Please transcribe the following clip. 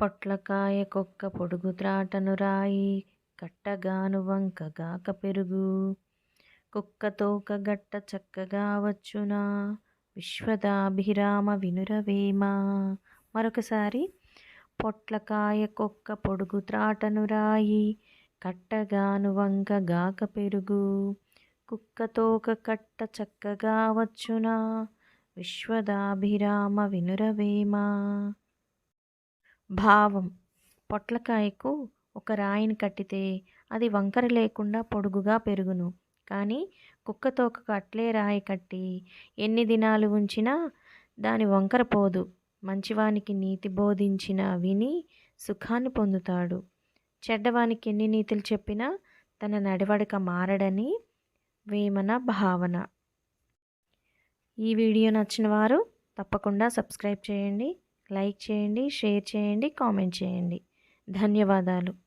పొట్లకాయ కుక్క పొడుగు త్రాటను రాయి కట్టగాను వంక గాక పెరుగు. కుక్క తోక గట్ట చక్కగా వచ్చునా విశ్వదాభిరామ వినురవేమ? మరొకసారి పొట్లకాయ కుక్క పొడుగు త్రాటను రాయి కట్టగాను వంక గాక పెరుగు. కుక్కతోక కట్ట చక్కగా వచ్చునా? విశ్వదాభిరామ వినురవేమా? భావం. పొట్లకాయకు ఒక రాయిని కట్టితే అది వంకర లేకుండా పొడుగుగా పెరుగును. కానీ కుక్కతోక అట్లే రాయి కట్టి ఎన్ని దినాలు ఉంచినా దాని వంకర పోదు. మంచివానికి నీతి బోధించిన విని సుఖాన్ని పొందుతాడు. చెడ్డవానికి ఎన్ని నీతులు చెప్పినా తన నడవడిక మారడని వేమన భావన. ఈ వీడియో నచ్చిన వారు తప్పకుండా సబ్స్క్రైబ్ చేయండి లైక్ చేయండి షేర్ చేయండి కామెంట్ చేయండి. ధన్యవాదాలు.